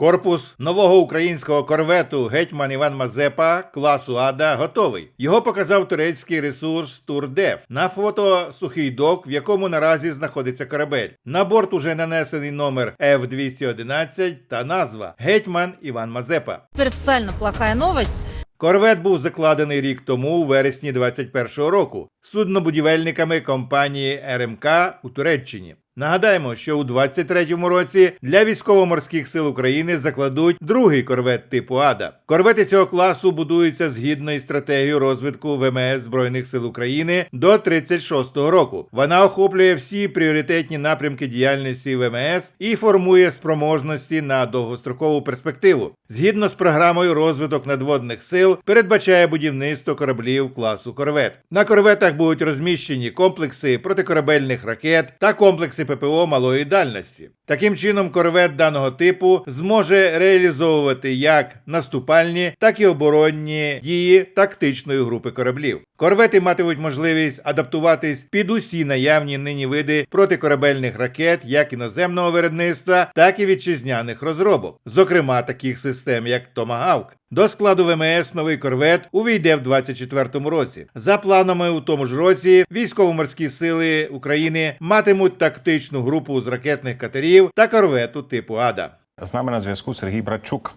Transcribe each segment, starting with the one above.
Корпус нового українського корвету гетьман Іван Мазепа класу Ада готовий. Його показав турецький ресурс Турдев. На фото сухий док, в якому наразі знаходиться корабель. На борт уже нанесений номер F211 та назва Гетьман Іван Мазепа. Теперь официально плохая новость. Корвет був закладений рік тому, у вересні 21-го року, суднобудівельниками компанії РМК у Туреччині. Нагадаємо, що у 23-му році для військово-морських сил України закладуть другий корвет типу Ада. Корвети цього класу будуються згідно із стратегією розвитку ВМС Збройних сил України до 36-го року. Вона охоплює всі пріоритетні напрямки діяльності ВМС і формує спроможності на довгострокову перспективу. Згідно з програмою розвиток надводних сил передбачає будівництво кораблів класу корвет. На корветах будуть розміщені комплекси протикорабельних ракет та комплекси ППО малої дальності. Таким чином, корвет даного типу зможе реалізовувати як наступальні, так і оборонні дії тактичної групи кораблів. Корвети матимуть можливість адаптуватись під усі наявні нині види протикорабельних ракет як іноземного виробництва, так і вітчизняних розробок, зокрема таких систем, як Томагавк. До складу ВМС новий корвет увійде в 24-му році. За планами у тому ж році військово-морські сили України матимуть тактичну групу з ракетних катерів та корвету типу Ада. З нами на зв'язку Сергій Братчук,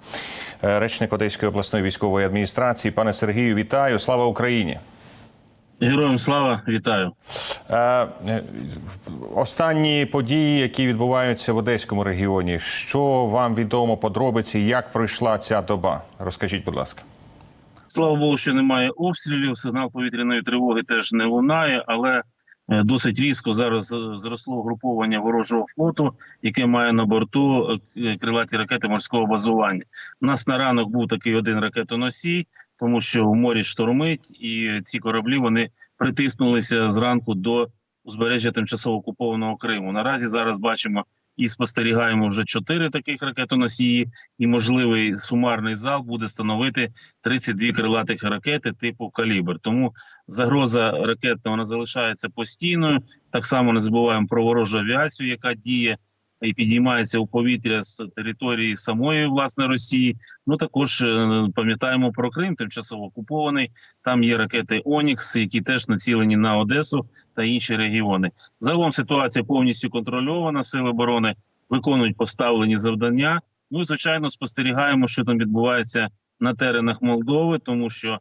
е, речник Одеської обласної військової адміністрації. Пане Сергію, вітаю! Слава Україні! Героям слава, вітаю. Е, е, Останні події, які відбуваються в Одеському регіоні. Що вам відомо подробиці? Як пройшла ця доба? Розкажіть, будь ласка. Слава Богу, що немає обстрілів. Сигнал повітряної тривоги теж не лунає, але досить різко зараз е, зросло груповання ворожого флоту, яке має на борту е, крилаті ракети морського базування. У нас на ранок був такий один ракетоносій, тому що в морі штормить, і ці кораблі вони притиснулися зранку до узбережжя тимчасово окупованого Криму. Наразі зараз бачимо і спостерігаємо вже чотири таких ракетоносії, і можливий сумарний зал буде становити 32 крилатих ракети типу калібр. Тому загроза ракетна вона залишається постійною. Так само не забуваємо про ворожу авіацію, яка діє і підіймається у повітря з території самої власне Росії. Ну також е, пам'ятаємо про Крим, тимчасово окупований. Там є ракети Онікс, які теж націлені на Одесу та інші регіони. Загалом ситуація повністю контрольована. Сили оборони виконують поставлені завдання. Ну і звичайно, спостерігаємо, що там відбувається на теренах Молдови, тому що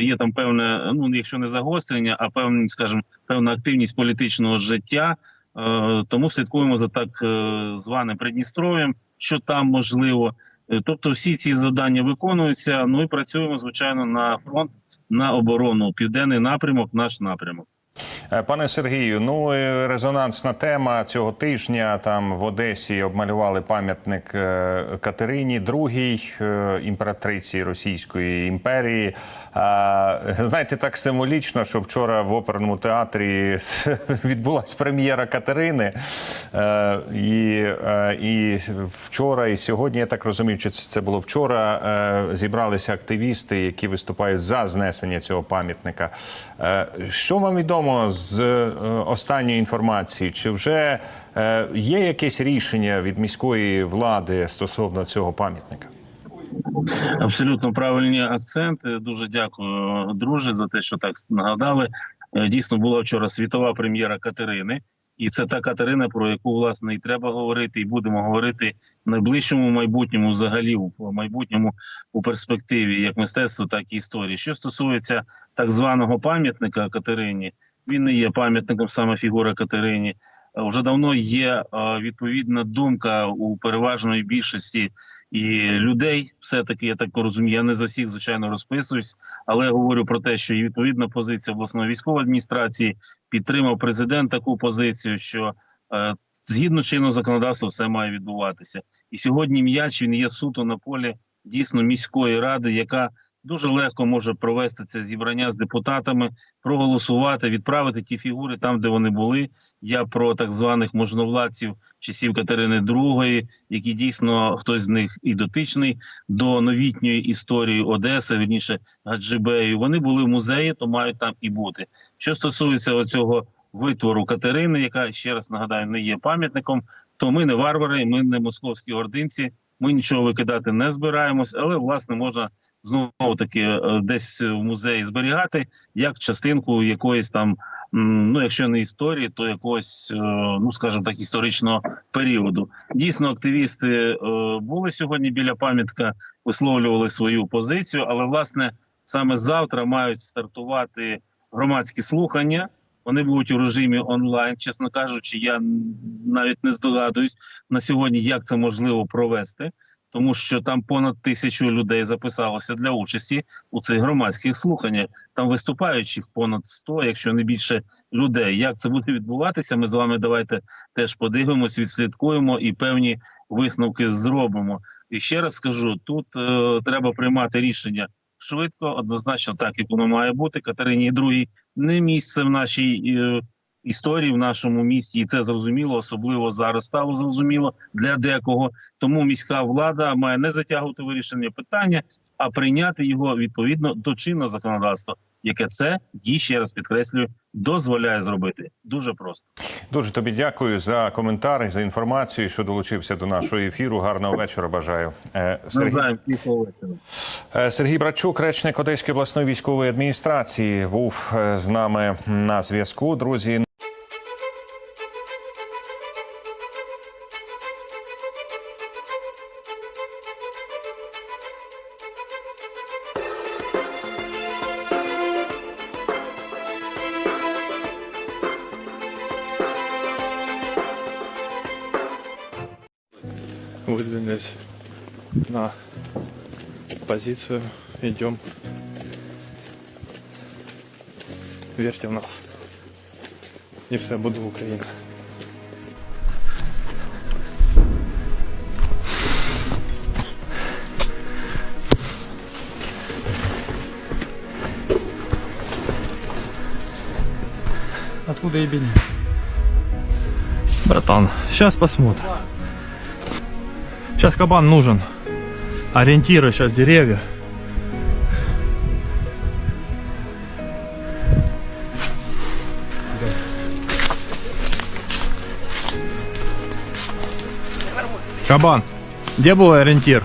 є там певне, ну якщо не загострення, а певні, скажімо, певна активність політичного життя. Е, Тому слідкуємо за так е, званим Придністров'ям, що там можливо. Е, Тобто, всі ці завдання виконуються. Ну і працюємо звичайно на фронт на оборону. Південний напрямок, наш напрямок. Е, Пане Сергію, ну е, резонансна тема цього тижня. Там в Одесі обмалювали пам'ятник е, Катерині II, імператриці Російської імперії. А, Знаєте, так символічно, що вчора в оперному театрі відбулася прем'єра Катерини. І, і вчора, і сьогодні, я так розумію, що це було вчора. Зібралися активісти, які виступають за знесення цього пам'ятника. Що вам відомо з е, останньої інформації? Чи вже е, є якесь рішення від міської влади стосовно цього пам'ятника? Абсолютно правильні акценти. Дуже дякую, друже, за те, що так нагадали. Е, Дійсно була вчора світова прем'єра Катерини, і це та Катерина, про яку власне і треба говорити, і будемо говорити в найближчому майбутньому, взагалі в майбутньому у перспективі, як мистецтво, так і історії. Що стосується так званого пам'ятника Катерині, він не є пам'ятником саме фігура Катерині. Е, Вже давно є е, відповідна думка у переважної більшості і людей, все таки я так розумію. Я не за всіх звичайно розписуюсь, але говорю про те, що і відповідна позиція обласної військової адміністрації підтримав президент таку позицію, що е, згідно чинного законодавства все має відбуватися. І сьогодні м'яч він є суто на полі дійсно міської ради, яка дуже легко може провести це зібрання з депутатами, проголосувати, відправити ті фігури там, де вони були. Я про так званих можновладців часів Катерини II, які дійсно хтось з них і дотичний до новітньої історії Одеси, вірніше Гаджибею. Вони були в музеї, то мають там і бути. Що стосується оцього витвору Катерини, яка ще раз нагадаю, не є пам'ятником, то ми не варвари, ми не московські ординці. Ми нічого викидати не збираємось, але власне можна знову таки е, десь в музеї зберігати як частинку якоїсь там, ну якщо не історії, то якогось, е, ну скажімо так, історичного періоду. Дійсно, активісти е, були сьогодні біля пам'ятка, висловлювали свою позицію, але власне саме завтра мають стартувати громадські слухання. Вони будуть у режимі онлайн. Чесно кажучи, я навіть не здогадуюсь на сьогодні, як це можливо провести, тому що там понад тисячу людей записалося для участі у цих громадських слуханнях. Там виступаючих понад 100, якщо не більше людей. Як це буде відбуватися? Ми з вами давайте теж подивимось, відслідкуємо і певні висновки зробимо. І ще раз скажу: тут е, треба приймати рішення швидко, однозначно, так як воно має бути. Катерині II не місце в нашій історії, в нашому місті, і це зрозуміло, особливо зараз стало зрозуміло для декого. Тому міська влада має не затягувати вирішення питання, а прийняти його відповідно до чинного законодавства, яке це їй ще раз підкреслюю, дозволяє зробити. Дуже просто. Дуже тобі дякую за коментар за інформацію, що долучився до нашого ефіру. Гарного вечора. Бажаю. Е, Сергій. Е, Сергій Братчук, речник Одеської обласної військової адміністрації, був е, з нами на зв'язку. Друзі. Выдвинулись на позицию. Идем. Верьте в нас. И все буде Україна. Откуда ебень? Братан, сейчас посмотрим. Сейчас кабан нужен. Ориентиры сейчас деревья. Кабан, где был ориентир?